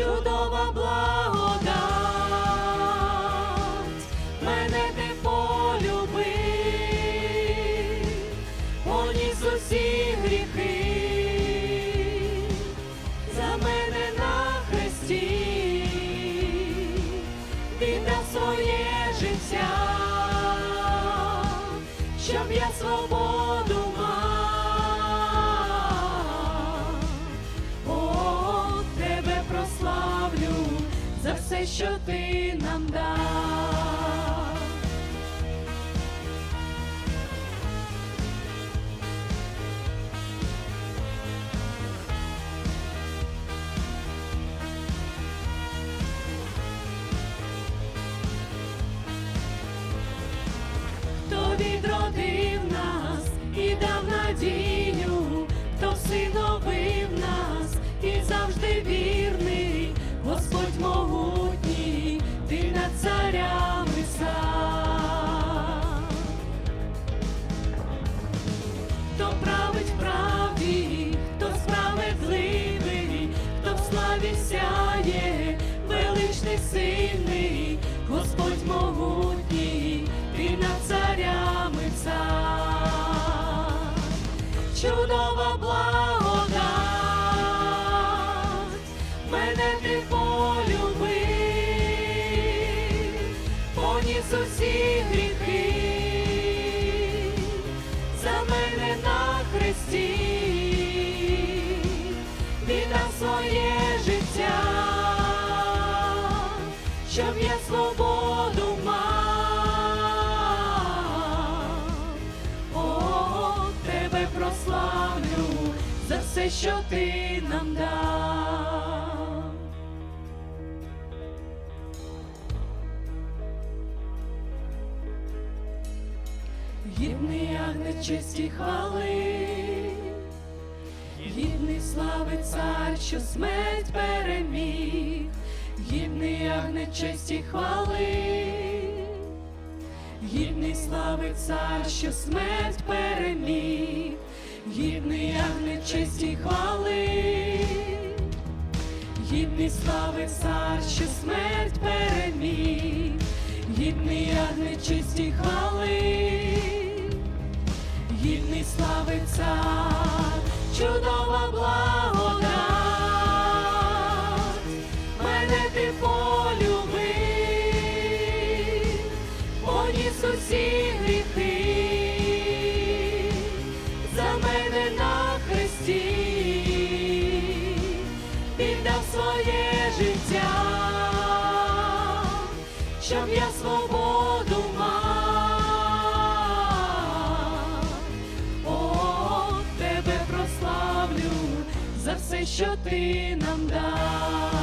Чудова благодать, мене ти полюбив, поніс усі гріхи, за мене на хресті, віддав своє життя, щоб я свободу все, що ти нам дав. хто відродив нас і дав надію, Могутній, ти над царями цар. Чудова благодать, мене ти полюбив, поніс усі гріхи, за мене на хресті, віддав своє життя, щоб я свободу прославлю за все, що ти нам дав. Гідний агне честі хвали, гідний слави цар, що смерть переміг, гідний агне честі хвали, гідний слави цар, що смерть переміг, гідний агне честі хвали, гідний слави цар, що смерть переміг, гідний агне честі хвали. Гідний слави цар, чудова благодать, мене ти полюбив, поніс гріхи, хресті, віддав своє життя, щоб я свободу мав. О, тебе прославлю за все, що ти нам дав.